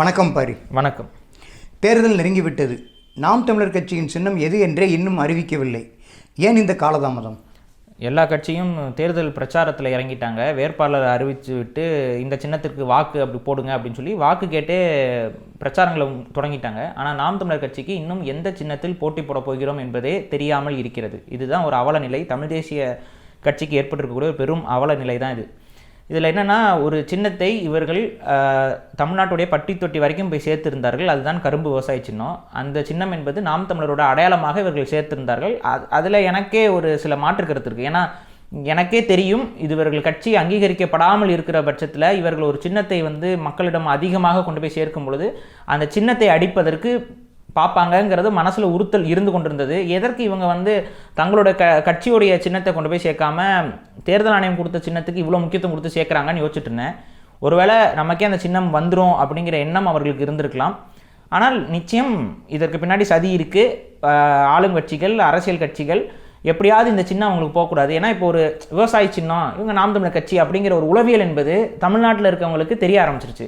வணக்கம் பாரி. வணக்கம். தேர்தல் நெருங்கிவிட்டது. நாம் தமிழர் கட்சியின் சின்னம் எது என்றே இன்னும் அறிவிக்கவில்லை. ஏன் இந்த காலதாமதம்? எல்லா கட்சியும் தேர்தல் பிரச்சாரத்தில் இறங்கிட்டாங்க. வேட்பாளர் அறிவித்து விட்டு இந்த சின்னத்திற்கு வாக்கு அப்படி போடுங்க அப்படின்னு சொல்லி வாக்கு கேட்டே பிரச்சாரங்களை தொடங்கிட்டாங்க. ஆனால் நாம் தமிழர் கட்சிக்கு இன்னும் எந்த சின்னத்தில் போட்டி போட போகிறோம் என்பதே தெரியாமல் இருக்கிறது. இதுதான் ஒரு அவல நிலை. தமிழ் தேசிய கட்சிக்கு ஏற்பட்டிருக்கக்கூடிய ஒரு பெரும் அவல நிலை தான் இது. இதில் என்னென்னா ஒரு சின்னத்தை இவர்கள் தமிழ்நாட்டுடைய பட்டி தொட்டி வரைக்கும் போய் சேர்த்திருந்தார்கள். அதுதான் கரும்பு விவசாய சின்னம். அந்த சின்னம் என்பது நாம் தமிழரோட அடையாளமாக இவர்கள் சேர்த்திருந்தார்கள். அது அதில் எனக்கே ஒரு சில மாற்று கருத்து இருக்குது ஏன்னா எனக்கே தெரியும் இது இவர்கள் கட்சி அங்கீகரிக்கப்படாமல் இருக்கிற பட்சத்தில் இவர்கள் ஒரு சின்னத்தை வந்து மக்களிடம் அதிகமாக கொண்டு போய் சேர்க்கும் பொழுது அந்த சின்னத்தை அடிப்பதற்கு பார்ப்பாங்கங்கிறது மனசில் உறுத்தல் இருந்து கொண்டிருந்தது. எதற்கு இவங்க வந்து தங்களோட க கட்சியுடைய சின்னத்தை கொண்டு போய் சேர்க்காம தேர்தல் ஆணையம் கொடுத்த சின்னத்துக்கு இவ்வளோ முக்கியத்துவம் கொடுத்து சேர்க்குறாங்கன்னு யோசிச்சுட்டு இருந்தேன். ஒருவேளை நமக்கே அந்த சின்னம் வந்துடும் அப்படிங்கிற எண்ணம் அவர்களுக்கு இருந்திருக்கலாம். ஆனால் நிச்சயம் இதற்கு பின்னாடி சதி இருக்குது ஆளுங்கட்சிகள் அரசியல் கட்சிகள் எப்படியாவது இந்த சின்னம் அவங்களுக்கு போகக்கூடாது. ஏன்னா இப்போ ஒரு விவசாய சின்னம் இவங்க நாம் தமிழர் கட்சி அப்படிங்கிற ஒரு உளவியல் என்பது தமிழ்நாட்டில் இருக்கவங்களுக்கு தெரிய ஆரம்பிச்சிருச்சு.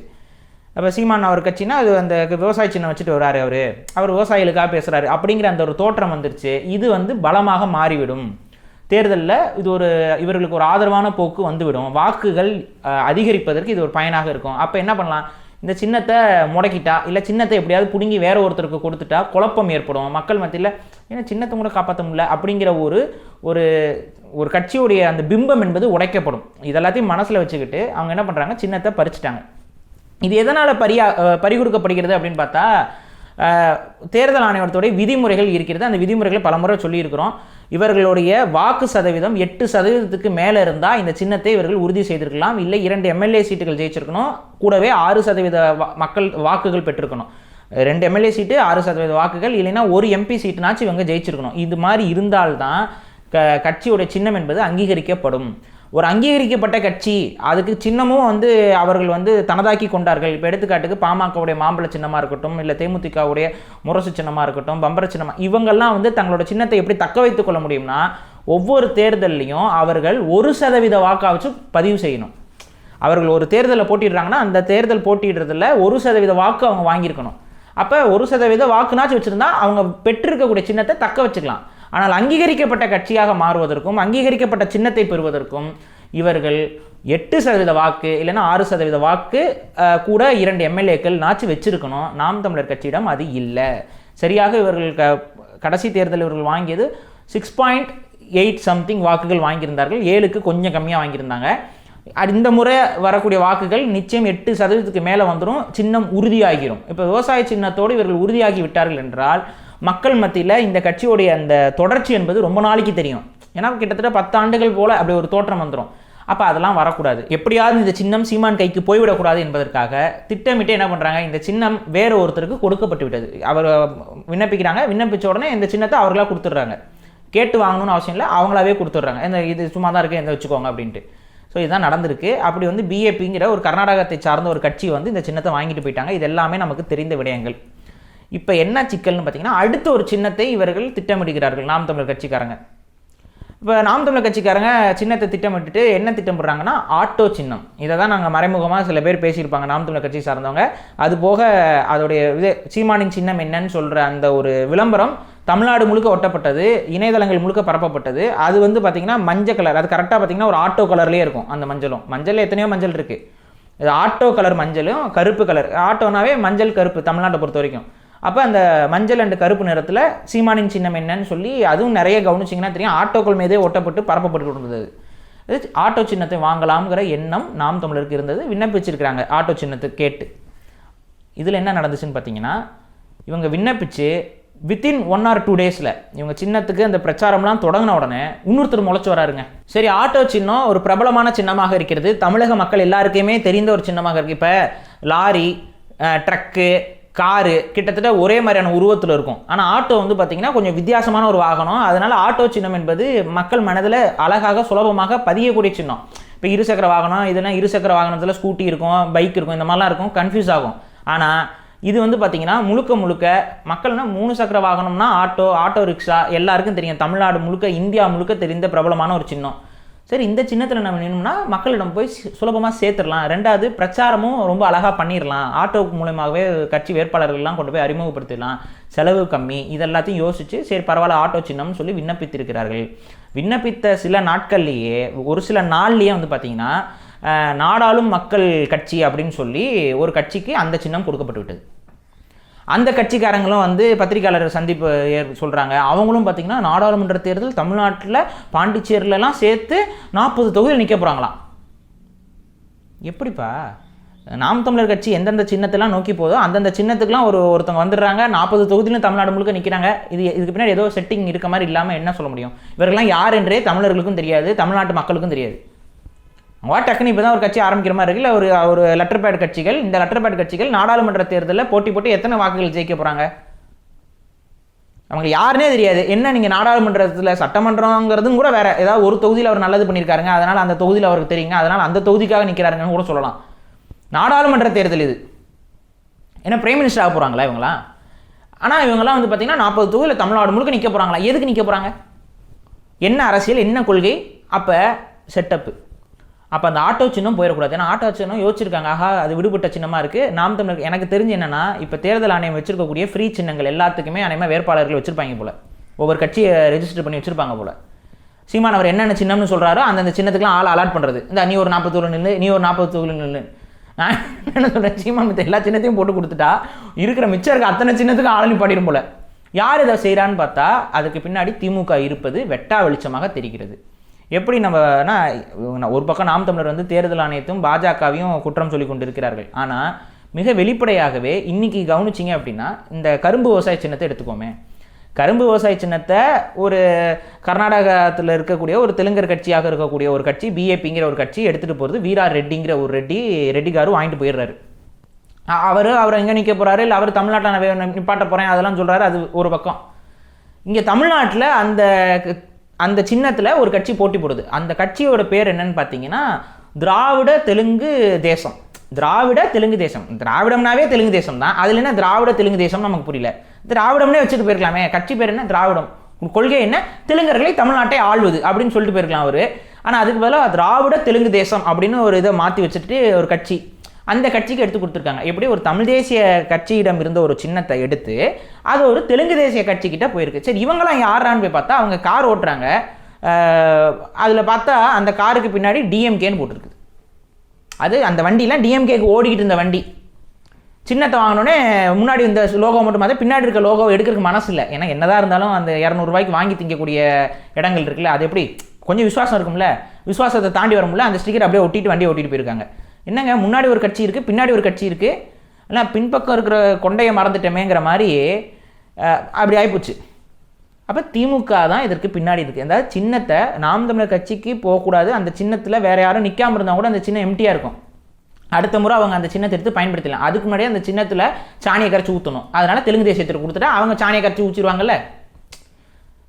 அப்போ சீமான் அவர் கட்சினா அது அந்த விவசாய சின்னம் வச்சுட்டு வராரு அவர். அவர் விவசாயிகளுக்காக பேசுகிறாரு அப்படிங்கிற அந்த ஒரு தோற்றம் வந்துருச்சு. இது வந்து பலமாக மாறிவிடும். தேர்தலில் இது ஒரு இவர்களுக்கு ஒரு ஆதரவான போக்கு வந்துவிடும். வாக்குகள் அதிகரிப்பதற்கு இது ஒரு பயனாக இருக்கும். அப்போ என்ன பண்ணலாம்? இந்த சின்னத்தை முடக்கிட்டா இல்லை சின்னத்தை எப்படியாவது பிடுங்கி வேற ஒருத்தருக்கு கொடுத்துட்டா குழப்பம் ஏற்படும். மக்கள் மத்தியில் ஏன்னா சின்னத்தை கூட காப்பாற்ற முடியல அப்படிங்கிற ஒரு ஒரு ஒரு கட்சியுடைய அந்த பிம்பம் என்பது உடைக்கப்படும். இதெல்லாத்தையும் மனசில் வச்சுக்கிட்டு அவங்க என்ன பண்ணுறாங்க சின்னத்தை பறிச்சிட்டாங்க. இது எதனால் பரியா பறிகொடுக்கப்படுகிறது அப்படின்னு பார்த்தா தேர்தல் ஆணையத்துடைய விதிமுறைகள் இருக்கிறது. அந்த விதிமுறைகளை பலமுறை சொல்லியிருக்கிறோம். இவர்களுடைய வாக்கு சதவீதம் எட்டு சதவீதத்துக்கு மேலே இருந்தால் இந்த சின்னத்தை இவர்கள் உறுதி செய்திருக்கலாம். இல்லை இரண்டு எம்எல்ஏ சீட்டுகள் ஜெயிச்சிருக்கணும். கூடவே ஆறு சதவீத மக்கள் வாக்குகள் பெற்றிருக்கணும். ரெண்டு எம்எல்ஏ சீட்டு ஆறு சதவீத வாக்குகள் இல்லைன்னா ஒரு எம்பி சீட்டுனாச்சும் இவங்க ஜெயிச்சிருக்கணும். இது மாதிரி இருந்தால்தான் க கட்சியோட சின்னம் என்பது அங்கீகரிக்கப்படும். ஒரு அங்கீகரிக்கப்பட்ட கட்சி அதுக்கு சின்னமும் வந்து அவர்கள் வந்து தனதாக்கி கொண்டார்கள். இப்போ எடுத்துக்காட்டுக்கு பாமகவுடைய மாம்பழ சின்னமாக இருக்கட்டும் இல்லை தேமுதிகவுடைய முரசு சின்னமாக இருக்கட்டும் பம்பர சின்னமாக இவங்கெல்லாம் வந்து தங்களோட சின்னத்தை எப்படி தக்க வைத்துக் கொள்ள முடியும்னா ஒவ்வொரு தேர்தல்லையும் அவர்கள் ஒரு சதவீத வாக்காச்சு பதிவு செய்யணும். அவர்கள் ஒரு தேர்தலில் போட்டிடுறாங்கன்னா அந்த தேர்தல் போட்டிடுறதுல ஒரு சதவீத வாக்கு அவங்க வாங்கியிருக்கணும். அப்போ ஒரு சதவீத வாக்குனாச்சும் வச்சுருந்தா அவங்க பெற்றிருக்கக்கூடிய சின்னத்தை தக்க வச்சுக்கலாம். ஆனால் அங்கீகரிக்கப்பட்ட கட்சியாக மாறுவதற்கும் அங்கீகரிக்கப்பட்ட சின்னத்தை பெறுவதற்கும் இவர்கள் எட்டு சதவீத வாக்கு இல்லைன்னா ஆறு சதவீத வாக்கு கூட இரண்டு எம்எல்ஏக்கள் நாச்சு வச்சிருக்கணும். நாம் தமிழர் கட்சியிடம் அது இல்லை. சரியாக இவர்கள் க கடைசி தேர்தல் இவர்கள் வாங்கியது சிக்ஸ் பாயிண்ட் எயிட் சம்திங் வாக்குகள் வாங்கியிருந்தார்கள். ஏழுக்கு கொஞ்சம் கம்மியாக வாங்கியிருந்தாங்க. அது இந்த முறை வரக்கூடிய வாக்குகள் நிச்சயம் எட்டு சதவீதத்துக்கு மேலே வந்துடும் சின்னம் உறுதியாகிரும். இப்போ விவசாய சின்னத்தோடு இவர்கள் உறுதியாகி விட்டார்கள் என்றால் மக்கள் மத்தியில் இந்த கட்சியுடைய அந்த தொடர்ச்சி என்பது ரொம்ப நாளைக்கு தெரியும். ஏன்னா கிட்டத்தட்ட பத்து ஆண்டுகள் போல் அப்படி ஒரு தோற்றம் வந்துடும் அப்போ அதெல்லாம் வரக்கூடாது. எப்படியாவது இந்த சின்னம் சீமான் கைக்கு போய்விடக்கூடாது என்பதற்காக திட்டமிட்டு என்ன பண்ணுறாங்க இந்த சின்னம் வேறு ஒருத்தருக்கு கொடுக்கப்பட்டு விட்டது. அவர் விண்ணப்பிக்கிறாங்க விண்ணப்பித்த உடனே இந்த சின்னத்தை அவர்களாக கொடுத்துட்றாங்க. கேட்டு வாங்கணும்னு அவசியம் இல்லை அவங்களாவே கொடுத்துட்றாங்க. இந்த இது சும்மா தான் இருக்குது இந்த வச்சுக்கோங்க அப்படின்ட்டு. ஸோ இதுதான் நடந்திருக்கு. அப்படி வந்து பிஏபிங்கிற ஒரு கர்நாடகத்தை சார்ந்த ஒரு கட்சி வந்து இந்த சின்னத்தை வாங்கிட்டு போயிட்டாங்க. இது எல்லாமே நமக்கு தெரிந்த விடயங்கள். இப்போ என்ன சிக்கல்னு பார்த்தீங்கன்னா அடுத்த ஒரு சின்னத்தை இவர்கள் திட்டமிடுகிறார்கள் நாம் தமிழர் கட்சிக்காரங்க. இப்போ நாம் தமிழர் கட்சிக்காரங்க சின்னத்தை திட்டமிட்டுட்டு என்ன திட்டமிடுறாங்கன்னா ஆட்டோ சின்னம். இதை தான் நாங்கள் மறைமுகமாக சில பேர் பேசியிருப்பாங்க நாம் தமிழர் கட்சி சார்ந்தவங்க. அது போக அதோடைய இது சீமானின் சின்னம் என்னன்னு சொல்கிற அந்த ஒரு விளம்பரம் தமிழ்நாடு முழுக்க ஒட்டப்பட்டது இணையதளங்கள் முழுக்க பரப்பப்பட்டது. அது வந்து பார்த்திங்கன்னா மஞ்சள் கலர் அது கரெக்டாக பார்த்தீங்கன்னா ஒரு ஆட்டோ கலர்லேயே இருக்கும் அந்த மஞ்சளும். மஞ்சள் எத்தனையோ மஞ்சள் இருக்குது இது ஆட்டோ கலர் மஞ்சளும் கருப்பு கலர் ஆட்டோனாவே மஞ்சள் கருப்பு தமிழ்நாட்டை பொறுத்த வரைக்கும். அப்போ அந்த மஞ்சள் அண்டு கருப்பு நிறத்தில் சீமானின் சின்னம் என்னன்னு சொல்லி அதுவும் நிறைய கவனிச்சிங்கன்னா தெரியும். ஆட்டோக்கள் மீதே ஒட்டப்பட்டு பரப்பப்பட்டு இருந்தது ஆட்டோ சின்னத்தை வாங்கலாம்ங்கிற எண்ணம் நாம் தமிழருக்கு இருந்தது. விண்ணப்பிச்சிருக்கிறாங்க ஆட்டோ சின்னத்தை கேட்டு. இதில் என்ன நடந்துச்சுன்னு பார்த்தீங்கன்னா இவங்க விண்ணப்பித்து வித்தின் ஒன் ஆர் டூ டேஸில் இவங்க சின்னத்துக்கு அந்த பிரச்சாரம்லாம் தொடங்கின உடனே இன்னொருத்தர் முளைச்சி வராருங்க. சரி ஆட்டோ சின்னம் ஒரு பிரபலமான சின்னமாக இருக்கிறது. தமிழக மக்கள் எல்லாருக்குமே தெரிந்த ஒரு சின்னமாக இருக்குது இப்போ லாரி ட்ரக்கு காரு கிட்டத்தட்ட ஒரே மாதிரியான உருவத்தில் இருக்கும். ஆனால் ஆட்டோ வந்து பார்த்திங்கன்னா கொஞ்சம் வித்தியாசமான ஒரு வாகனம். அதனால் ஆட்டோ சின்னம் என்பது மக்கள் மனதில் அழகாக சுலபமாக பதியக்கூடிய சின்னம். இப்போ இருசக்கர வாகனம் இதெல்லாம் இருசக்கர வாகனத்தில் ஸ்கூட்டி இருக்கும் பைக் இருக்கும் இந்த மாதிரிலாம் இருக்கும் கன்ஃபியூஸ் ஆகும். ஆனால் இது வந்து பார்த்தீங்கன்னா முழுக்க முழுக்க மக்கள்னா மூணு சக்கர வாகனம்னா ஆட்டோ ஆட்டோ ரிக்ஷா எல்லாருக்கும் தெரியும். தமிழ்நாடு முழுக்க இந்தியா முழுக்க தெரிந்த பிரபலமான ஒரு சின்னம். சரி இந்த சின்னத்தில் நம்ம நின்னோம்னா மக்களிடம் போய் சுலபமாக சேர்த்துடலாம். ரெண்டாவது பிரச்சாரமும் ரொம்ப அழகாக பண்ணிடலாம். ஆட்டோ மூலயமாகவே கட்சி வேட்பாளர்கள்லாம் கொண்டு போய் அறிமுகப்படுத்திடலாம். செலவு கம்மி. இதெல்லாத்தையும் யோசித்து சரி பரவாயில்ல ஆட்டோ சின்னம்னு சொல்லி விண்ணப்பித்திருக்கிறார்கள். விண்ணப்பித்த சில நாட்கள்லேயே ஒரு சில நாள்லேயே வந்து பார்த்திங்கன்னா நாடாளும் மக்கள் கட்சி அப்படின்னு சொல்லி ஒரு கட்சிக்கு அந்த சின்னம் கொடுக்கப்பட்டு விட்டது அந்த கட்சிக்காரங்களும் வந்து பத்திரிகையாளர் சந்திப்பு சொல்கிறாங்க அவங்களும் பார்த்தீங்கன்னா நாடாளுமன்ற தேர்தல் தமிழ்நாட்டில் பாண்டிச்சேரியிலலாம் சேர்த்து நாற்பது தொகுதியில் நிற்க போகிறாங்களாம் எப்படிப்பா? நாம் தமிழர் கட்சி எந்தெந்த சின்னத்தெல்லாம் நோக்கி போதோ அந்தந்த சின்னத்துக்குலாம் ஒரு ஒருத்தவங்க வந்துடுறாங்க நாற்பது தொகுதியிலும் தமிழ்நாடு முழுக்க நிற்கிறாங்க இது இதுக்கு பின்னாடி ஏதோ செட்டிங் இருக்க மாதிரி இல்லாமல் என்ன சொல்ல முடியும்? இவர்கள்லாம் யார் என்றே தமிழர்களுக்கும் தெரியாது தமிழ்நாட்டு மக்களுக்கும் தெரியாது. வா டக்குன்னு இப்போ தான் ஒரு கட்சி ஆரம்பிக்கிற மாதிரி இருக்குல்ல ஒரு ஒரு லெட்டர் பேட் கட்சிகள் இந்த லெட்டர் பேட் கட்சிகள் நாடாளுமன்ற தேர்தலில் போட்டி போட்டு எத்தனை வாக்குகள் ஜெயிக்க போகிறாங்க அவங்க யாருனே தெரியாது. என்ன நீங்கள் நாடாளுமன்றத்தில் சட்டமன்றங்கிறதும் கூட வேற. ஏதாவது ஒரு தொகுதியில் அவர் நல்லது பண்ணியிருக்காருங்க. அதனால் அந்த தொகுதியில் அவருக்கு தெரியுங்க. அதனால் அந்த தொகுதிக்காக நிற்கிறாருங்கன்னு கூட சொல்லலாம். நாடாளுமன்ற தேர்தல் இது. ஏன்னா பிரைம் மினிஸ்டர் ஆக போகிறாங்களா இவங்களாம் ஆனால் இவங்கெல்லாம் வந்து பார்த்தீங்கன்னா நாற்பது தொகுதியில் தமிழ்நாடு முழுக்க நிற்க போகிறாங்களா எதுக்கு நிற்க போகிறாங்க என்ன அரசியல் என்ன கொள்கை? அப்போ செட்டப்பு அப்போ அந்த ஆட்டோ சின்னம் போயிடக்கூடாது. ஏன்னா ஆட்டோ சின்னம் யோசிச்சிருக்காங்க. ஆஹா அது விடுபட்ட சின்னமாக இருக்குது நாம் தமிழர் எனக்கு தெரிஞ்சு என்னன்னா இப்போ தேர்தல் ஆணையம் வச்சிருக்கக்கூடிய ஃப்ரீ சின்னங்கள் எல்லாத்துக்குமே அனைமா வேட்பாளர்கள் வச்சுருப்பாங்க போல். ஒவ்வொரு கட்சியை ரெஜிஸ்டர் பண்ணி வச்சுருப்பாங்க போல. சீமான் அவர் என்னென்ன சின்னம்னு சொல்கிறாரோ அந்தந்த சின்னத்துக்குலாம் ஆள் அலாட் பண்ணுறது இந்த நீ ஒரு நாற்பது நில்லு நீ ஒரு நாற்பது நில்லு. நான் என்ன சொல்கிறேன் சீமான் மித்த எல்லா சின்னத்தையும் போட்டு கொடுத்துட்டா இருக்கிற மிச்சம் இருக்க அத்தனை சின்னத்துக்கும் ஆள் நிப்பாட்டிடும் போல. யார் இதை செய்கிறான்னு பார்த்தா அதுக்கு பின்னாடி திமுக இருப்பது வெட்டா வெளிச்சமாக தெரிகிறது. எப்படி நம்மனா ஒரு பக்கம் நாம் தமிழர் வந்து தேர்தல் ஆணையத்தையும் பாஜகவையும் குற்றம் சொல்லி கொண்டிருக்கிறார்கள். ஆனால் மிக வெளிப்படையாகவே இன்றைக்கி கவனிச்சிங்க அப்படின்னா இந்த கரும்பு விவசாய சின்னத்தை எடுத்துக்கோமே. கரும்பு விவசாய சின்னத்தை ஒரு கர்நாடகத்தில் இருக்கக்கூடிய ஒரு தெலுங்கர் கட்சியாக இருக்கக்கூடிய ஒரு கட்சி பிஏபிங்கிற ஒரு கட்சி எடுத்துகிட்டு போகிறது வீரா ரெட்டிங்கிற ஒரு ரெட்டி ரெட்டிகாரு வாங்கிட்டு போயிடுறாரு. அவர் அவர் எங்கே நிற்க போகிறாரு இல்லை அவர் தமிழ்நாட்டில் நான் நிப்பாட்ட போகிறேன் அதெல்லாம் சொல்கிறாரு அது ஒரு பக்கம். இங்கே தமிழ்நாட்டில் அந்த க- அந்த சின்னத்தில் ஒரு கட்சி போட்டி போடுது. அந்த கட்சியோட பேர் என்னன்னு பார்த்தீங்கன்னா திராவிட தெலுங்கு தேசம். திராவிட தெலுங்கு தேசம். திராவிடம்னாவே தெலுங்கு தேசம் தான். அதில் என்ன திராவிட தெலுங்கு தேசம் நமக்கு புரியல. திராவிடம்னே வச்சுட்டு போயிருக்கலாமே. கட்சி பேர் என்ன? திராவிடம். கொள்கை என்ன? தெலுங்கர்களை தமிழ்நாட்டை ஆள்வது அப்படின்னு சொல்லிட்டு போயிருக்கலாம் அவர். ஆனால் அதுக்கு பதிலாக திராவிட தெலுங்கு தேசம் அப்படின்னு ஒரு இதை மாற்றி வச்சுட்டு ஒரு கட்சி அந்த கட்சிக்கு எடுத்து கொடுத்துருக்காங்க. எப்படி ஒரு தமிழ் தேசிய கட்சியிடம் இருந்த ஒரு சின்னத்தை எடுத்து அது ஒரு தெலுங்கு தேசிய கட்சிக்கிட்ட போயிருக்கு. சரி இவங்கெல்லாம் யாரான்னு போய் பார்த்தா அவங்க கார் ஓட்டுறாங்க. அதில் பார்த்தா அந்த காருக்கு பின்னாடி டிஎம்கேன்னு போட்டிருக்குது. அது அந்த வண்டிலாம் டிஎம்கேக்கு ஓடிக்கிட்டு இருந்த வண்டி. சின்னத்தை வாங்கினோடனே முன்னாடி இந்த லோகோ மட்டும் பார்த்தா பின்னாடி இருக்க லோகோ எடுக்கிறதுக்கு மனசு இல்லை ஏன்னா என்னதான் இருந்தாலும் அந்த இரநூறுவாய்க்கு வாங்கி திங்கக்கூடிய இடங்கள் இருக்குல்ல அது எப்படி கொஞ்சம் விசுவாசம் இருக்கும்ல. விசுவாசத்தை தாண்டி வரும்ல அந்த ஸ்டிக்கர் அப்படியே ஒட்டிட்டு வண்டியை ஓட்டிட்டு போயிருக்காங்க. என்னங்க முன்னாடி ஒரு கட்சி இருக்குது பின்னாடி ஒரு கட்சி இருக்குது ஆனால் பின்பக்கம் இருக்கிற கொண்டையை மறந்துட்டோமேங்கிற மாதிரி அப்படி ஆகிப்போச்சு அப்போ திமுக தான் இதற்கு பின்னாடி இருக்குது அதாவது சின்னத்தை நாம் தமிழர் கட்சிக்கு போகக்கூடாது. அந்த சின்னத்தில் வேறு யாரும் நிற்காமல் இருந்தால் கூட அந்த சின்னம் எம்டியாக இருக்கும். அடுத்த முறை அவங்க அந்த சின்னத்தை எடுத்து பயன்படுத்தலாம். அதுக்கு முன்னாடியே அந்த சின்னத்தில் சாணியை கரைச்சி ஊற்றணும் அதனால் தெலுங்கு தேசியத்திற்கு கொடுத்துட்டா அவங்க சாணியை கரைச்சி ஊற்றிடுவாங்கல்ல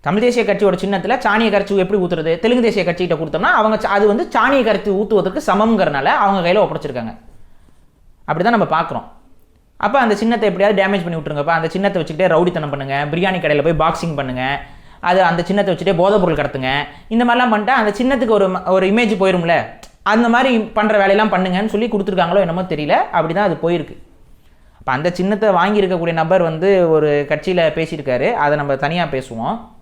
தமிழ் தேசிய கட்சியோட சின்னத்தில் சாணிய கரைச்சி எப்படி ஊற்றுறது தெலுங்கு தேசிய கட்சிகிட்ட கொடுத்தோம்னா அவங்க அது வந்து சாணியை கரைச்சி ஊற்றுவதற்கு சமங்கிறனால அவங்க கையில் ஒப்படைச்சிருக்காங்க. அப்படி தான் நம்ம பார்க்குறோம் அப்போ அந்த சின்னத்தை எப்படியாவது டேமேஜ் பண்ணி விட்ருங்கப்பா அந்த சின்னத்தை வச்சுக்கிட்டே ரவுடித்தனம் பண்ணுங்கள் பிரியாணி கடையில் போய் பாக்ஸிங் பண்ணுங்க. அது அந்த சின்னத்தை வச்சுட்டே போதைப் பொருள் கடத்துங்க. இந்த மாதிரிலாம் பண்ணிட்டா அந்த சின்னத்துக்கு ஒரு ம- ஒரு இமேஜ் போயிரும்ல. அந்த மாதிரி பண்ணுற வேலையெல்லாம் பண்ணுங்கன்னு சொல்லி கொடுத்துருக்காங்களோ என்னமோ தெரியல. அப்படி தான் அது போயிருக்கு. அப்போ அந்த சின்னத்தை வாங்கியிருக்கக்கூடிய நபர் வந்து ஒரு கட்சியில் பேசியிருக்காரு. அதை நம்ம தனியாக பேசுவோம்.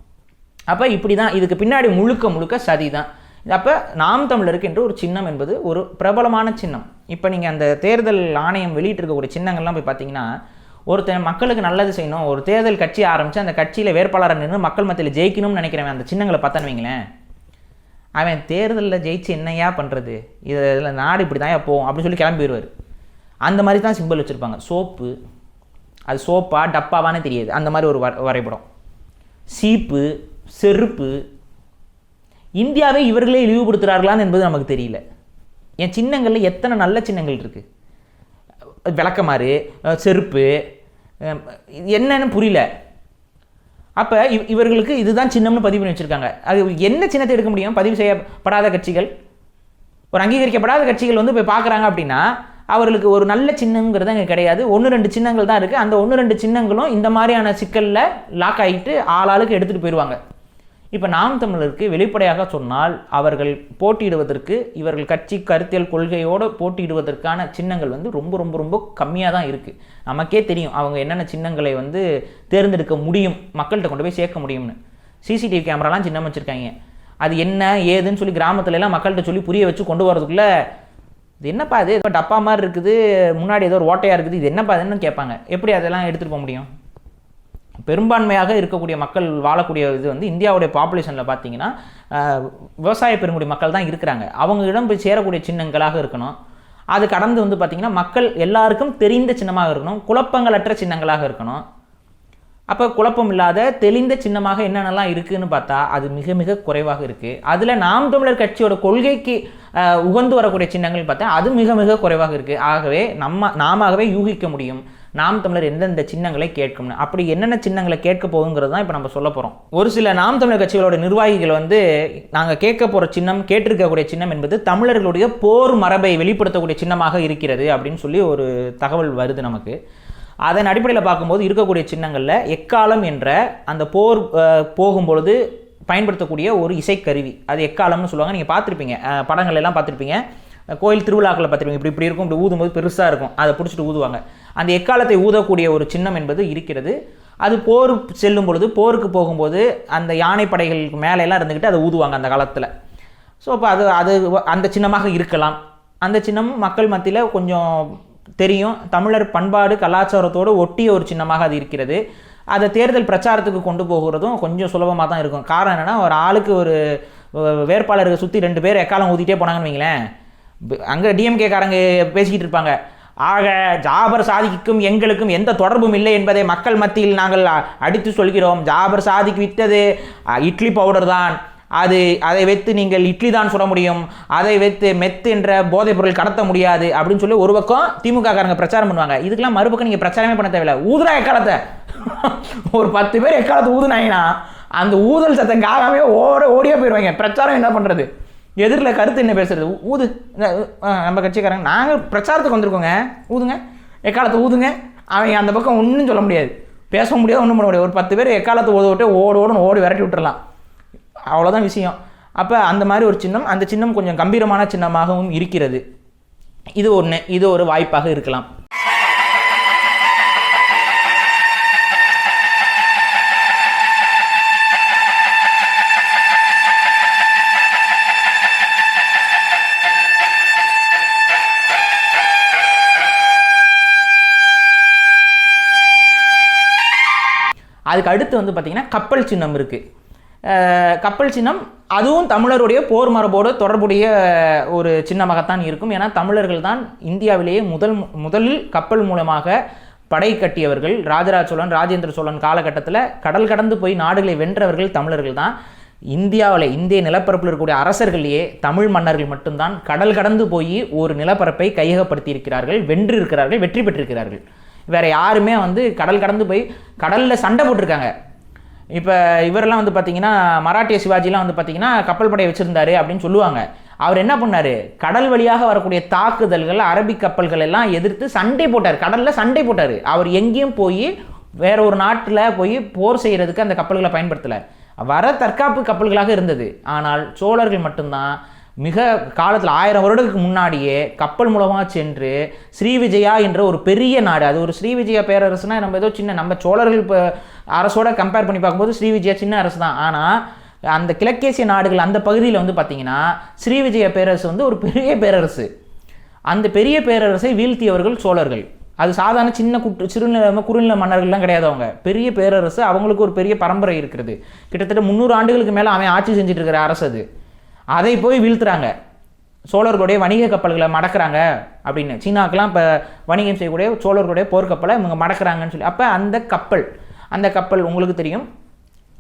அப்போ இப்படி தான் இதுக்கு பின்னாடி முழுக்க முழுக்க சதி தான் அப்போ நாம் தமிழருக்கு என்று ஒரு சின்னம் என்பது ஒரு பிரபலமான சின்னம். இப்போ நீங்கள் அந்த தேர்தல் ஆணையம் வெளியிட்டிருக்கக்கூடிய சின்னங்கள்லாம் போய் பார்த்தீங்கன்னா ஒருத்தன் மக்களுக்கு நல்லது செய்யணும் ஒரு தேர்தல் கட்சி ஆரம்பித்து அந்த கட்சியில் வேட்பாளரை நின்று மக்கள் மத்தியில் ஜெயிக்கணும்னு நினைக்கிறவன் அந்த சின்னங்களை பார்த்தான்னு வைங்களேன். அவன் தேர்தலில் ஜெயிச்சு என்னையா பண்ணுறது இதில் நாடு இப்படி தான் போகும் அப்படின்னு சொல்லி கிளம்பி வருவார் அந்த மாதிரி தான் சிம்பிள் வச்சுருப்பாங்க. சோப்பு அது சோப்பா டப்பாவானே தெரியாது. அந்த மாதிரி ஒரு வரைபடம். சீப்பு செருப்பு இந்தியாவை இவர்களே இழிவுபடுத்துகிறார்களான்னு என்பது நமக்கு தெரியல. என் சின்னங்களில் எத்தனை நல்ல சின்னங்கள் இருக்குது விளக்கமாறு செருப்பு என்னன்னு புரியல. அப்போ இவ் இவர்களுக்கு இதுதான் சின்னம்னு பதிவு பண்ணி வச்சுருக்காங்க. அது என்ன சின்னத்தை எடுக்க முடியும்? பதிவு செய்யப்படாத கட்சிகள்? ஒரு அங்கீகரிக்கப்படாத கட்சிகள் வந்து போய் பார்க்குறாங்க அப்படின்னா அவர்களுக்கு ஒரு நல்ல சின்னங்கிறது அங்கே கிடையாது. ஒன்று ரெண்டு சின்னங்கள் தான் இருக்குது அந்த ஒன்று ரெண்டு சின்னங்களும் இந்த மாதிரியான சிக்கலில் லாக் ஆகிட்டு ஆளாளுக்கு எடுத்துகிட்டு போயிடுவாங்க இப்போ நாம் தமிழருக்கு வெளிப்படையாக சொன்னால் அவர்கள் போட்டியிடுவதற்கு இவர்கள் கட்சி கருத்தியல் கொள்கையோடு போட்டியிடுவதற்கான சின்னங்கள் வந்து ரொம்ப ரொம்ப ரொம்ப கம்மியாக தான் இருக்குது நமக்கே தெரியும் அவங்க என்னென்ன சின்னங்களை வந்து தேர்ந்தெடுக்க முடியும் மக்கள்கிட்ட கொண்டு போய் சேர்க்க முடியும்னு. சிசிடிவி கேமராலாம் சின்னம் வச்சுருக்காங்க. அது என்ன ஏதுன்னு சொல்லி கிராமத்துலலாம் மக்கள்கிட்ட சொல்லி புரிய வச்சு கொண்டு வரதுக்குள்ளே இது என்னப்பா இது ஏதோ டப்பா மாதிரி இருக்குது முன்னாடி ஏதோ ஒரு ஓட்டையாக இருக்குது இது என்னப்பா இதுன்னு கேட்பாங்க. எப்படி அதெல்லாம் எடுத்துகிட்டு போக முடியும்? பெரும்பான்மையாக இருக்கக்கூடிய மக்கள் வாழக்கூடிய இது வந்து இந்தியாவுடைய பாப்புலேஷனில் பார்த்தீங்கன்னா விவசாய பெருங்குடி மக்கள் தான் இருக்கிறாங்க. அவங்களிடம் போய் சேரக்கூடிய சின்னங்களாக இருக்கணும். அது கடந்து வந்து பார்த்திங்கன்னா மக்கள் எல்லாருக்கும் தெரிந்த சின்னமாக இருக்கணும். குழப்பங்களற்ற சின்னங்களாக இருக்கணும். அப்போ குழப்பம் இல்லாத தெளிந்த சின்னமாக என்னென்னலாம் இருக்குதுன்னு பார்த்தா அது மிக மிக குறைவாக இருக்குது அதில் நாம் தமிழர் கட்சியோட கொள்கைக்கு உகந்து வரக்கூடிய சின்னங்கள் பார்த்தா அது மிக மிக குறைவாக இருக்குது ஆகவே நம்ம நாமவே யூகிக்க முடியும். நாம் தமிழர் எந்தெந்த சின்னங்களை கேட்கும்னு. அப்படி என்னென்ன சின்னங்களை கேட்க போகுங்கிறது தான் இப்போ நம்ம சொல்ல போகிறோம் ஒரு சில நாம் தமிழர் கட்சிகளோட நிர்வாகிகள் வந்து நாங்கள் கேட்க போகிற சின்னம் கேட்டிருக்கக்கூடிய சின்னம் என்பது தமிழர்களுடைய போர் மரபை வெளிப்படுத்தக்கூடிய சின்னமாக இருக்கிறது அப்படின்னு சொல்லி ஒரு தகவல் வருது நமக்கு. அதன் அடிப்படையில் பார்க்கும்போது இருக்கக்கூடிய சின்னங்களில் எக்காலம் என்ற அந்த போர் போகும்பொழுது பயன்படுத்தக்கூடிய ஒரு இசைக்கருவி. அது எக்காலம்னு சொல்லுவாங்க. நீங்கள் பார்த்துருப்பீங்க. படங்கள் எல்லாம் பார்த்துருப்பீங்க. கோயில் திருவிழாக்களை பார்த்துருப்பீங்க. இப்படி இப்படி இருக்கும். இப்படி ஊதும்போது பெருசாக இருக்கும். அதை பிடிச்சிட்டு ஊதுவாங்க. அந்த எக்காலத்தை ஊதக்கூடிய ஒரு சின்னம் என்பது இருக்கிறது. அது போர் செல்லும் பொழுது போருக்கு போகும்போது அந்த யானை படைகளுக்கு மேலே எல்லாம் இருந்துக்கிட்டு அதை ஊதுவாங்க அந்த காலத்தில். ஸோ அப்போ அது அது அந்த சின்னமாக இருக்கலாம். அந்த சின்னம் மக்கள் மத்தியில் கொஞ்சம் தெரியும். தமிழர் பண்பாடு கலாச்சாரத்தோடு ஒட்டிய ஒரு சின்னமாக அது இருக்கிறது. அதை தேர்தல் பிரச்சாரத்துக்கு கொண்டு போகிறதும் கொஞ்சம் சுலபமாக தான் இருக்கும். காரணம் என்னென்னா ஒரு ஆளுக்கு ஒரு வேட்பாளருக்கு சுற்றி ரெண்டு பேர் எக்காலம் ஊதிட்டே போனாங்கன்னு வைங்களேன். அங்கே டிஎம்கே காரங்க பேசிக்கிட்டு இருப்பாங்க. ஆக ஜாபர் சாதிக்கும் எங்களுக்கும் எந்த தொடர்பும் இல்லை என்பதை மக்கள் மத்தியில் நாங்கள் அடித்து சொல்கிறோம். ஜாபர் சாதிக்கு விட்டது இட்லி பவுடர் தான். அது அதை வைத்து நீங்கள் இட்லி தான் சுட முடியும். அதை வைத்து மெத்து என்ற போதைப் பொருள் கடத்த முடியாது அப்படின்னு சொல்லி ஒரு பக்கம் திமுக காரங்க பிரச்சாரம் பண்ணுவாங்க. இதுக்கெல்லாம் மறுபக்கம் நீங்கள் பிரச்சாரமே பண்ண தேவையில்ல. ஊதுரா எக்காலத்தை? ஒரு பத்து பேர் எக்காலத்து ஊதுனாங்கன்னா அந்த ஊதல் சத்தம் காகாமே ஓட ஓடியே போயிடுவாங்க பிரச்சாரம் என்ன பண்ணுறது எதிரில் கருத்து என்ன பேசுறது? ஊது. நம்ம கட்சிக்காரங்க. நாங்கள் பிரச்சாரத்துக்கு வந்திருக்கோங்க. ஊதுங்க. எக்காலத்தை ஊதுங்க? அவங்க அந்த பக்கம் ஒன்றும் சொல்ல முடியாது. பேச முடியாது ஒன்றும் பண்ண முடியாது. ஒரு பத்து பேர் எக்காலத்தை ஓது விட்டு ஓடு ஓடுன்னு ஓடி விரட்டி விட்டுறலாம். அவ்வளோதான் விஷயம். அப்போ அந்த மாதிரி ஒரு சின்னம் அந்த சின்னம் கொஞ்சம் கம்பீரமான சின்னமாகவும் இருக்கிறது. இது ஒன்று இது ஒரு வாய்ப்பாக இருக்கலாம். அதுக்கு அடுத்து வந்து பார்த்திங்கன்னா கப்பல் சின்னம் இருக்குது கப்பல் சின்னம் அதுவும் தமிழருடைய போர் மரபோடு தொடர்புடைய ஒரு சின்னமாகத்தான் இருக்கும். ஏன்னா தமிழர்கள் தான் இந்தியாவிலேயே முதல் முதலில் கப்பல் மூலமாக படை கட்டியவர்கள். ராஜராஜ சோழன் ராஜேந்திர சோழன் காலகட்டத்தில் கடல் கடந்து போய் நாடுகளை வென்றவர்கள் தமிழர்கள் தான். இந்தியாவில் இந்திய நிலப்பரப்பில் இருக்கக்கூடிய அரசர்களையே தமிழ் மன்னர்கள் மட்டும்தான் கடல் கடந்து போய் ஒரு நிலப்பரப்பை கையகப்படுத்தி இருக்கிறார்கள் வென்று இருக்கிறார்கள் வெற்றி பெற்றிருக்கிறார்கள். வேறு யாருமே வந்து கடல் கடந்து போய் கடலில் சண்டை போட்டிருக்காங்க. இப்போ இவரெல்லாம் வந்து பார்த்தீங்கன்னா மராட்டிய சிவாஜிலாம் வந்து பார்த்தீங்கன்னா கப்பல் படை வச்சுருந்தாரு அப்படின்னு சொல்லுவாங்க. அவர் என்ன பண்ணார்? கடல் வழியாக வரக்கூடிய தாக்குதல்கள் அரபிக் கப்பல்கள் எல்லாம் எதிர்த்து சண்டை போட்டார். கடலில் சண்டை போட்டார். அவர் எங்கேயும் போய் வேற ஒரு நாட்டில் போய் போர் செய்கிறதுக்கு அந்த கப்பல்களை பயன்படுத்தலை. வர தற்காப்பு கப்பல்களாக இருந்தது. ஆனால் சோழர்கள் மட்டும்தான் மிக காலத்தில் ஆயிரம் வருடத்துக்கு முன்னாடியே கப்பல் மூலமாக சென்று ஸ்ரீவிஜயா என்ற ஒரு பெரிய நாடு. அது ஒரு ஸ்ரீவிஜயா பேரரசுனா நம்ம ஏதோ சின்ன நம்ம சோழர்கள் இப்போ அரசோட கம்பேர் பண்ணி பார்க்கும்போது ஸ்ரீவிஜயா சின்ன அரசு தான். ஆனால் அந்த கிழக்கேசிய நாடுகள் அந்த பகுதியில் வந்து பார்த்தீங்கன்னா ஸ்ரீவிஜய பேரரசு வந்து ஒரு பெரிய பேரரசு. அந்த பெரிய பேரரசை வீழ்த்தியவர்கள் சோழர்கள். அது சாதாரண சின்ன குட்டு சிறுநில குறுநில மன்னர்கள்லாம் கிடையாது அவங்க. பெரிய பேரரசு அவங்களுக்கு ஒரு பெரிய பரம்பரை இருக்கிறது. கிட்டத்தட்ட முந்நூறு ஆண்டுகளுக்கு மேலே அவன் ஆட்சி செஞ்சுட்டு இருக்கிற அரசு அது. அதை போய் வீழ்த்துறாங்க. சோழர்களுடைய வணிக கப்பல்களை மடக்கிறாங்க அப்படின்னு. சீனாக்கெல்லாம் இப்போ வணிகம் செய்யக்கூடிய சோழர்களுடைய போர்க்கப்பலை இவங்க மடக்குறாங்கன்னு சொல்லி. அப்போ அந்த கப்பல் அந்த கப்பல் உங்களுக்கு தெரியும்.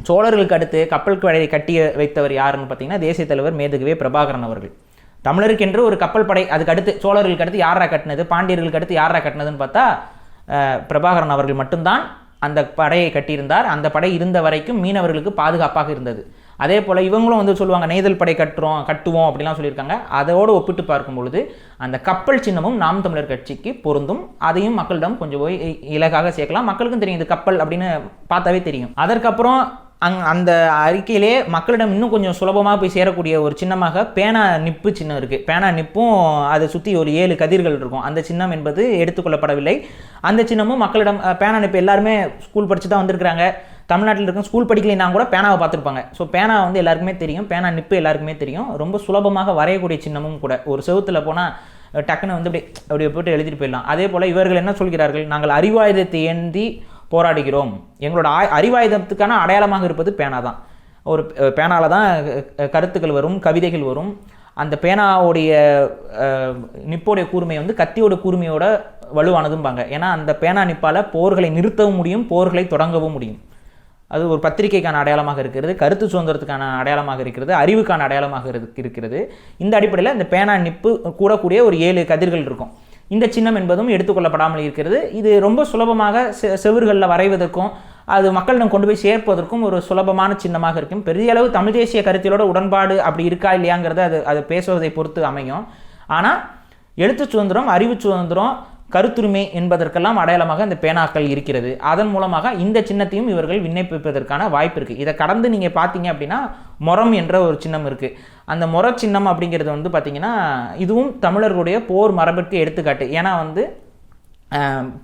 சோழர்களுக்கு அடுத்து கப்பல் படையை கட்டி வைத்தவர் யாருன்னு பார்த்தீங்கன்னா தேசிய தலைவர் மேதுகுவே பிரபாகரன் அவர்கள். தமிழருக்கென்று ஒரு கப்பல் படை அதுக்கு அடுத்து சோழர்களுக்கு அடுத்து யாரா கட்டினது பாண்டியர்களுக்கு அடுத்து யாரா கட்டினதுன்னு பார்த்தா பிரபாகரன் அவர்கள் மட்டும்தான் அந்த படையை கட்டியிருந்தார். அந்த படை இருந்த வரைக்கும் மீனவர்களுக்கு பாதுகாப்பாக இருந்தது. அதே போல் இவங்களும் வந்து சொல்லுவாங்க நெய்தல் படை கட்டுறோம் கட்டுவோம் அப்படிலாம் சொல்லியிருக்காங்க. அதோடு ஒப்பிட்டு பார்க்கும் பொழுது அந்த கப்பல் சின்னமும் நாம் தமிழர் கட்சிக்கு பொருந்தும். அதையும் மக்களிடம் கொஞ்சம் போய் இ- இலகாக சேர்க்கலாம். மக்களுக்கும் தெரியும் இது கப்பல் அப்படின்னு பார்த்தாவே தெரியும். அதற்கப்புறம் அங் அந்த அறிக்கையிலே மக்களிடம் இன்னும் கொஞ்சம் சுலபமாக போய் சேரக்கூடிய ஒரு சின்னமாக பேனா நிப்பு சின்னம் இருக்குது பேனா நிப்பும் அதை சுற்றி ஒரு ஏழு கதிர்கள் இருக்கும். அந்த சின்னம் என்பது எடுத்துக்கொள்ளப்படவில்லை. அந்த சின்னமும் மக்களிடம் பேனா நிப்பு எல்லாருமே ஸ்கூல் படித்து தான் வந்திருக்கிறாங்க. தமிழ்நாட்டில் இருக்கும் ஸ்கூல் படிக்கலைன்னா கூட பேனாவை பார்த்துருப்பாங்க. ஸோ பேனா வந்து எல்லாருக்குமே தெரியும். பேனா நிப்பு எல்லாருக்குமே தெரியும். ரொம்ப சுலபமாக வரையக்கூடிய சின்னமும் கூட. ஒரு செவுத்தில் போனால் டக்குன்னு வந்து அப்படி அப்படி போட்டு எழுதிட்டு போயிடலாம். அதே போல் இவர்கள் என்ன சொல்கிறார்கள்? நாங்கள் அறிவாயுதத்தை ஏந்தி போராடுகிறோம். எங்களோட ஆ அறிவாயுதத்துக்கான அடையாளமாக இருப்பது பேனா தான். ஒரு பேனாவில் தான் கருத்துக்கள் வரும் கவிதைகள் வரும். அந்த பேனாவுடைய நிப்போடைய கூர்மை வந்து கத்தியோட கூர்மையோட வலுவானதும்பாங்க. ஏன்னா அந்த பேனா நிப்பால் போர்களை நிறுத்தவும் முடியும் போர்களை தொடங்கவும் முடியும். அது ஒரு பத்திரிகைக்கான அடையாளமாக இருக்கிறது கருத்து சுதந்திரத்துக்கான அடையாளமாக இருக்கிறது அறிவுக்கான அடையாளமாக இருக்கிறது. இந்த அடிப்படையில் இந்த பேனா நிப்பு கூடக்கூடிய ஒரு ஏழு கதிர்கள் இருக்கும். இந்த சின்னம் என்பதும் எடுத்துக்கொள்ளப்படாமல் இருக்கிறது. இது ரொம்ப சுலபமாக செவர்களில் வரைவதற்கும் அது மக்களிடம் கொண்டு போய் சேர்ப்பதற்கும் ஒரு சுலபமான சின்னமாக இருக்கும். பெரிய அளவு தமிழ் தேசிய கருத்திலோட உடன்பாடு அப்படி இருக்கா இல்லையாங்கிறது அது அது பேசுவதை பொறுத்து அமையும். ஆனால் எழுத்து சுதந்திரம் அறிவு சுதந்திரம் கருத்துரிமை என்பதற்கெல்லாம் அடையாளமாக இந்த பேனாக்கள் இருக்கிறது. அதன் மூலமாக இந்த சின்னத்தையும் இவர்கள் விண்ணப்பிப்பதற்கான வாய்ப்பு இருக்குது இதை கடந்து நீங்கள் பார்த்தீங்க அப்படின்னா மொரம் என்ற ஒரு சின்னம் இருக்குது அந்த மொர சின்னம் அப்படிங்கிறது வந்து பார்த்தீங்கன்னா இதுவும் தமிழர்களுடைய போர் மரபிற்கு எடுத்துக்காட்டு. ஏன்னா வந்து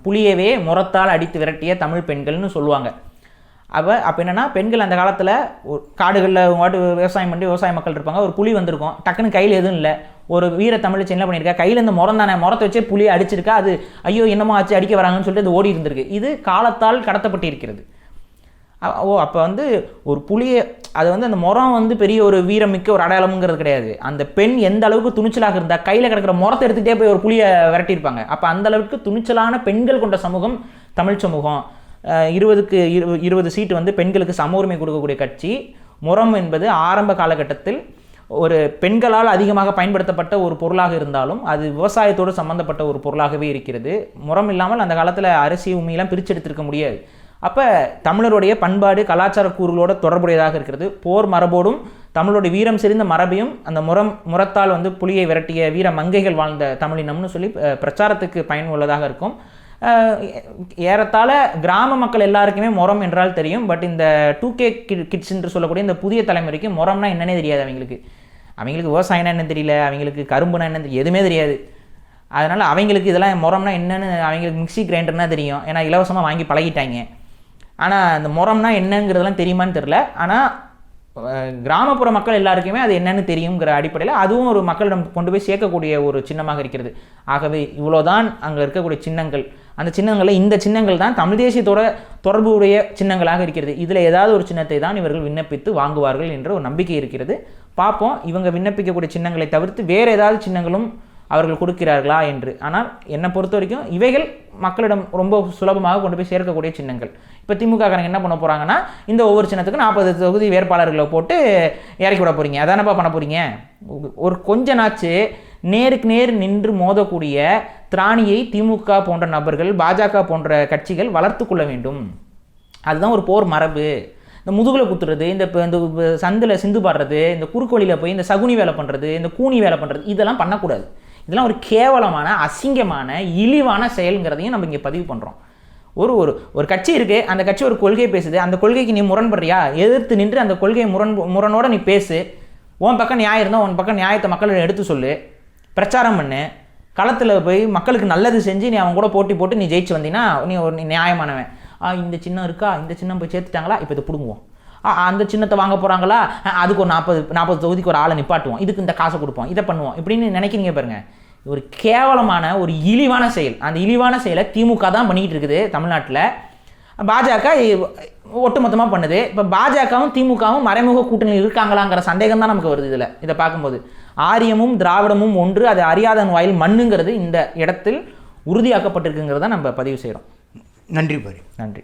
புலியவே முரத்தால் அடித்து விரட்டிய தமிழ் பெண்கள்னு சொல்லுவாங்க. அப்போ அப்போ என்னென்னா பெண்கள் அந்த காலத்தில் ஒரு காடுகளில் வாட்டு விவசாயம் பண்ணி விவசாய மக்கள் இருப்பாங்க. ஒரு புலி வந்திருக்கும். டக்குன்னு கையில் எதுவும் இல்லை. ஒரு வீர தமிழ் என்ன பண்ணியிருக்கா. கையில் இந்த முறம் தானே. முறத்தை வச்சே புலி அடிச்சிருக்கா. அது ஐயோ என்னமோ ஆச்சு அடிக்க வராங்கன்னு சொல்லிட்டு அது ஓடி இருந்திருக்கு. இது காலத்தால் கடத்தப்பட்டிருக்கிறது. ஓ அப்போ வந்து ஒரு புலியை அது வந்து அந்த முறம் வந்து பெரிய ஒரு வீரமிக்க ஒரு அடையாளம்ங்கிறது கிடையாது. அந்த பெண் எந்த அளவுக்கு துணிச்சலாக இருந்தால் கையில் கிடக்கிற முறத்தை எடுத்துகிட்டே போய் ஒரு புலியை விரட்டியிருப்பாங்க. அப்போ அந்த அளவுக்கு துணிச்சலான பெண்கள் கொண்ட சமூகம் தமிழ் சமூகம். இருபதுக்கு இரு இருபது சீட்டு வந்து பெண்களுக்கு சம உரிமை கொடுக்கக்கூடிய கட்சி. முறம் என்பது ஆரம்ப காலகட்டத்தில் ஒரு பெண்களால் அதிகமாக பயன்படுத்தப்பட்ட ஒரு பொருளாக இருந்தாலும் அது விவசாயத்தோடு சம்பந்தப்பட்ட ஒரு பொருளாகவே இருக்கிறது. முறம் இல்லாமல் அந்த காலத்தில் அரிசி உண்மையெல்லாம் பிரிச்செடுத்திருக்க முடியாது. அப்போ தமிழருடைய பண்பாடு கலாச்சார கூறுகளோட தொடர்புடையதாக இருக்கிறது. போர் மரபோடும் தமிழுடைய வீரம் செறிந்த மரபையும் அந்த முறம் முறத்தால் வந்து புலியை விரட்டிய வீர மங்கைகள் வாழ்ந்த தமிழினம்னு சொல்லி பிரச்சாரத்துக்கு பிரச்சாரத்துக்கு பயனுள்ளதாக இருக்கும். ஏறத்தாழ கிராம மக்கள் எல்லாருக்குமே முறம் என்றால் தெரியும். பட் இந்த டூ கே கிட்ஸ் என்று சொல்லக்கூடிய இந்த புதிய தலைமுறைக்கு முறம்னா என்னன்னே தெரியாது அவங்களுக்கு. அவங்களுக்கு விவசாயம்னா என்ன தெரியல அவங்களுக்கு கரும்புனா என்ன தெரியல எதுவுமே தெரியாது. அதனால் அவங்களுக்கு இதெல்லாம் முறம்னா என்னென்னு அவங்களுக்கு மிக்ஸி கிரைண்டர்னா தெரியும். ஏன்னா இலவசமாக வாங்கி பழகிட்டாங்க. ஆனால் அந்த முறம்னா என்னங்கிறதெல்லாம் தெரியுமான்னு தெரில ஆனால் கிராமப்புற மக்கள் எல்லாருக்குமே அது என்னன்னு தெரியுங்கிற அடிப்படையில் அதுவும் ஒரு மக்களிடம் கொண்டு போய் சேர்க்கக்கூடிய ஒரு சின்னமாக இருக்கிறது. ஆகவே இவ்வளோதான் அங்கே இருக்கக்கூடிய சின்னங்கள். அந்த சின்னங்களில் இந்த சின்னங்கள் தான் தமிழ் தேசியத்தோட தொடர்புடைய சின்னங்களாக இருக்கிறது. இதில் ஏதாவது ஒரு சின்னத்தை தான் இவர்கள் விண்ணப்பித்து வாங்குவார்கள் என்ற ஒரு நம்பிக்கை இருக்கிறது. பார்ப்போம் இவங்க விண்ணப்பிக்கக்கூடிய சின்னங்களை தவிர்த்து வேறு ஏதாவது சின்னங்களும் அவர்கள் கொடுக்கிறார்களா என்று. ஆனால் என்னை பொறுத்த வரைக்கும் இவைகள் மக்களிடம் ரொம்ப சுலபமாக கொண்டு போய் சேர்க்கக்கூடிய சின்னங்கள். இப்போ திமுக காரங்க என்ன பண்ண போகிறாங்கன்னா இந்த ஒவ்வொரு சின்னத்துக்கும் நாற்பது தொகுதி வேட்பாளர்களை போட்டு இறக்கி விட போகிறீங்க அதானப்பா பண்ண போகிறீங்க ஒரு கொஞ்ச நாச்சு நேருக்கு நேர் நின்று மோதக்கூடிய திராணியை திமுக போன்ற நபர்கள் பாஜக போன்ற கட்சிகள் வளர்த்து கொள்ள வேண்டும். அதுதான் ஒரு போர் மரபு. இந்த முதுகில் குத்துறது இந்த இப்போ இந்த சந்தில் சிந்து பாடுறது இந்த குறுக்கு வழியில் போய் இந்த சகுனி வேலை பண்ணுறது இந்த கூனி வேலை பண்ணுறது இதெல்லாம் பண்ணக்கூடாது. இதெல்லாம் ஒரு கேவலமான அசிங்கமான இழிவான செயலுங்கிறதையும் நம்ம இங்கே பதிவு பண்ணுறோம் ஒரு ஒரு ஒரு கட்சி இருக்குது அந்த கட்சி ஒரு கொள்கை பேசுது அந்த கொள்கைக்கு நீ முரண்படுறியா? எதிர்த்து நின்று அந்த கொள்கை முரண் முரணோட நீ பேசு. உன் பக்கம் நியாயம் இருந்தால் உன் பக்கம் நியாயத்தை மக்களிடம் எடுத்து சொல்லு. பிரச்சாரம் பண்ணு. களத்தில் போய் மக்களுக்கு நல்லது செஞ்சு நீ அவன் கூட போட்டி போட்டு நீ ஜெயிச்சு வந்தீங்கன்னா நீ ஒரு நீ நியாயமானவன். ஆ இந்த சின்னம் இருக்கா? இந்த சின்னம் போய் சேர்த்துட்டாங்களா? இப்போ இதை பிடுங்குவோம். ஆ அந்த சின்னத்தை வாங்க போகிறாங்களா அதுக்கு ஒரு நாற்பது நாற்பது தொகுதிக்கு ஒரு ஆளை நிப்பாட்டுவோம். இதுக்கு இந்த காசை கொடுப்போம். இதை பண்ணுவோம். இப்படின்னு நினைக்கிறீங்க பாருங்கள் ஒரு கேவலமான ஒரு இழிவான செயல். அந்த இழிவான செயலை திமுக தான் பண்ணிக்கிட்டு இருக்குது தமிழ்நாட்டில். பாஜக ஒட்டுமொத்தமாக பண்ணுது. இப்போ பாஜகவும் திமுகவும் மறைமுக கூட்டணியில் இருக்காங்களாங்கிற சந்தேகம் தான் நமக்கு வருது இதில். இதை பார்க்கும்போது. ஆரியமும் திராவிடமும் ஒன்று அது அறியாதன் வாயில் மண்ணுங்கிறது இந்த இடத்தில் உறுதியாக்கப்பட்டிருக்குங்கிறத நம்ம பதிவு செய்கிறோம் நன்றி பாரி. நன்றி.